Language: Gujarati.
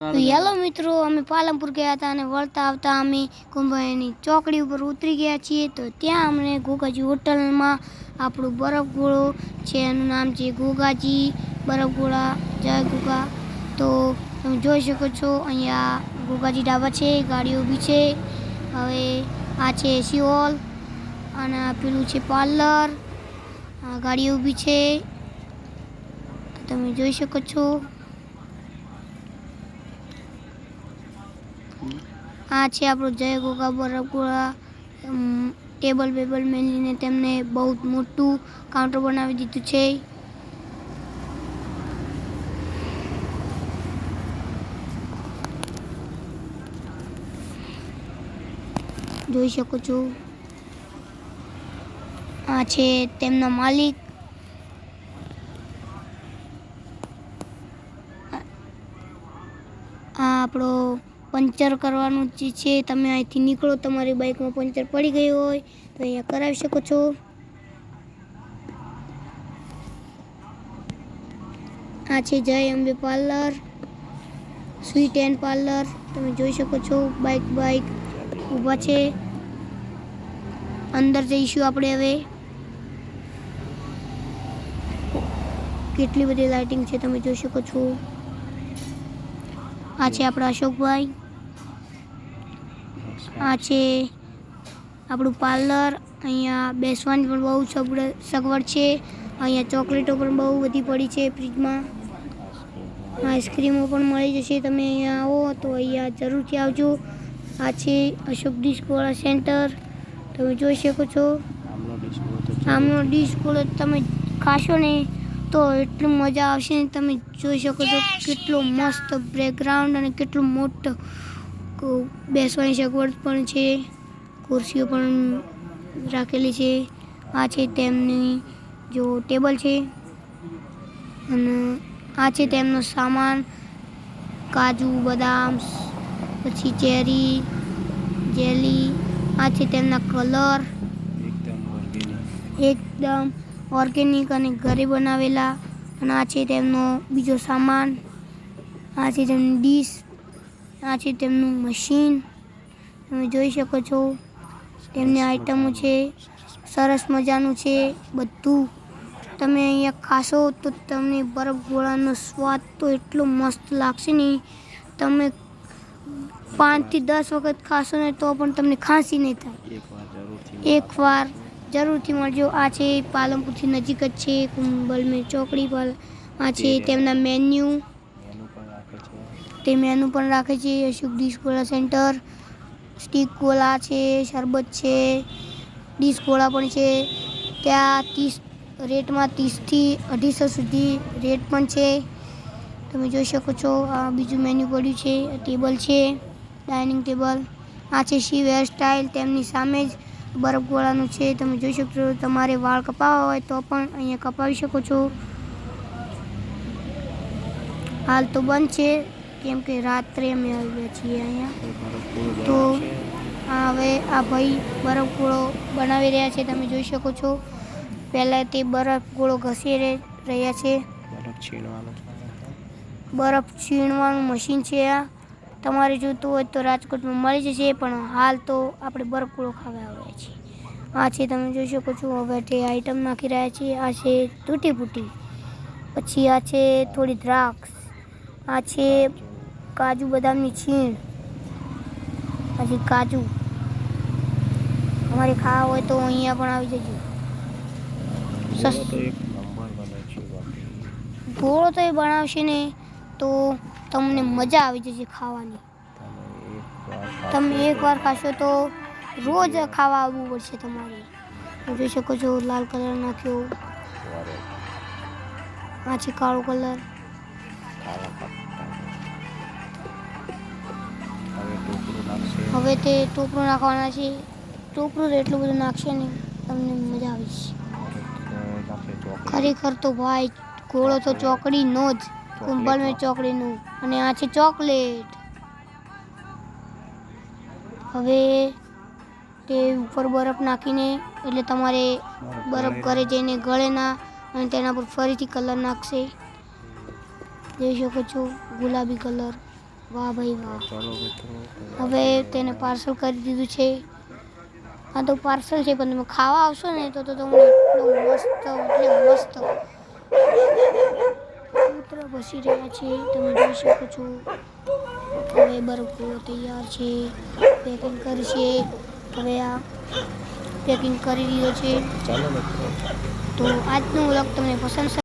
તો હેલો મિત્રો અમે પાલનપુર ગયા હતા અને વળતા આવતા અમે કુંભાઈની ચોકડી ઉપર ઉતરી ગયા છીએ. તો ત્યાં અમને ગોગાજી હોટલમાં આપણું બરફ ગોળો છે. એનું નામ છે ગોગાજી બરફ ગોળા. જય ગોગા. તો તમે જોઈ શકો છો અહીંયા ગોગાજી ઢાબા છે ગાડીઓ બી છે. હવે આ છે એસી હોલ અને પેલું છે પાર્લર આ ગાડીઓ બી છે. તમે જોઈ શકો છો. આ છે આપણો જય ગોગા બરફગોળા ટેબલ બેબલ મેલીને તેમને બહુ મોટું કાઉન્ટર બનાવી દીધું છે. જોઈ શકો છો. આ છે તેમના માલિક. આ આપણો પંચર કરવાનું જે છે, તમે અહીંથી નીકળો, તમારી બાઇકમાં પંચર પડી ગયું હોય, તો અહીંયા કરાવી શકો છો. આ છે Jay Ambe parlour, sweet and parlour, તમે જોઈ શકો છો, બાઇક બાઇક ઊભા છે. અંદર જઈશું આપણે હવે. કેટલી બધી લાઇટિંગ છે તમે જોઈ શકો છો. આ છે આપણા અશોકભાઈ. આ છે આપણું પાર્લર અહીંયા બેસવાની પણ બહુ સગવડ સગવડ છે. અહીંયા ચોકલેટો પણ બહુ બધી પડી છે ફ્રીજમાં. આઈસ્ક્રીમો પણ મળી જશે. તમે અહીંયા આવો તો અહીંયા જરૂરથી આવજો. આ છે અશોક ડિસ્કોળા સેન્ટર તમે જોઈ શકો છો. આમનો ડિસ્કોળો તમે ખાશો ને તો એટલું મજા આવશે ને તમે જોઈ શકો છો કેટલો મસ્ત બેકગ્રાઉન્ડ અને કેટલું મોટો બેસવાની સગવડ પણ છે ખુરશીઓ પણ રાખેલી છે. આ છે તેમની જો ટેબલ છે. અને આ છે તેમનો સામાન કાજુ બદામ પછી ચેરી જેલી આ છે તેમના કલર. એકદમ ઓર્ગેનિક અને ઘરે બનાવેલા. અને આ છે તેમનો બીજો સામાન. આ છે તેમની ડીશ આ છે તેમનું મશીન તમે જોઈ શકો છો. તેમની આઈટમો છે, સરસ મજાનું છે, બધું. તમે અહીંયા ખાશો તો તમને બરફ ગોળાનો સ્વાદ તો એટલો મસ્ત લાગશે ને. તમે પાંચથી દસ વખત ખાશો ને તો પણ તમને ખાંસી નહીં થાય. એકવાર જરૂરથી મળજો. આ છે પાલનપુરથી નજીક જ છે, કુંબલ મેં ચોકડી પર. આ છે તેમના મેન્યુ તે મેનુ પણ રાખે છે. ડીશ ગોળા સેન્ટર સ્ટીક કોલા છે, શરબત છે ડીશ ગોળા પણ છે. ત્યાં ત્રીસ, રેટમાં ત્રીસથી અઢીસો સુધી રેટ પણ છે. તમે જોઈ શકો છો, આ બીજું મેન્યુ પડ્યું છે ટેબલ છે ડાઇનિંગ ટેબલ આ છે શિવ હેરસ્ટાઇલ તેમની સામે જ બરફ ગોળાનું છે. તમે જોઈ શકો છો તમારે વાળ કપાવવા હોય તો પણ અહીંયા કપાવી શકો છો. હાલ તો બંધ છે. કેમ કે રાત્રે અમે આવ્યા છીએ અહીંયા. તો હવે આ ભાઈ બરફ ગોળો બનાવી રહ્યા છે તમે જોઈ શકો છો. પહેલાં તે બરફ ગોળો ઘસી રહ્યા છે. બરફ છીણવાનું. મશીન છે આ. તમારે જોતું હોય તો રાજકોટમાં મળી જશે પણ હાલ તો આપણે બરફ ગોળો ખાવા આવ્યા છીએ. આ છે તમે જોઈ શકો છો હવે તે આઈટમ નાખી રહ્યા છીએ. આ છે તૂટી ફૂટી પછી આ છે થોડી દ્રાક્ષ. આ છે કાજુ બદામની છીણ. પછી કાજુ. અમારે ખાવા હોય તો અહીંયા પણ આવી જજો ગોળો તો એ બનાવશે ને તો તમને મજા આવી જશે ખાવાની. તમે એકવાર ખાશો તો રોજ ખાવા આવવું પડશે તમારે. જોઈ શકો છો લાલ કલર નાખ્યો. આ છે કાળો કલર. હવે તે ટોપરું નાખવાના છે. ટોપરું એટલું બધું નાખશે ને તમને મજા આવી ખરેખર તો ભાઈ, ગોળો તો ચોકડીનો જ. કુંભલ મેં ચોકડીનું. અને આ છે ચોકલેટ. હવે તે ઉપર બરફ નાખીને, એટલે તમારે બરફ ઘરે જઈને ગળે ના અને તેના પર ફરીથી કલર નાખશે. જોઈ શકો છો, ગુલાબી કલર. વાહ ભાઈ વાહ. ચાલો હવે તેને પાર્સલ કરી દીધું છે. આ તો પાર્સલ છે પણ તમે ખાવા આવશો ને તો તો તમને એટલું મસ્ત એટલે મસ્ત. કૂતરા બસી રહ્યા છે તમે જોઈ શકો છો. હવે બરફો તૈયાર છે પેકિંગ કરશે. હવે આ પેકિંગ કરી દીધો છે. તો આજનો વ્લોગ તમને પસંદ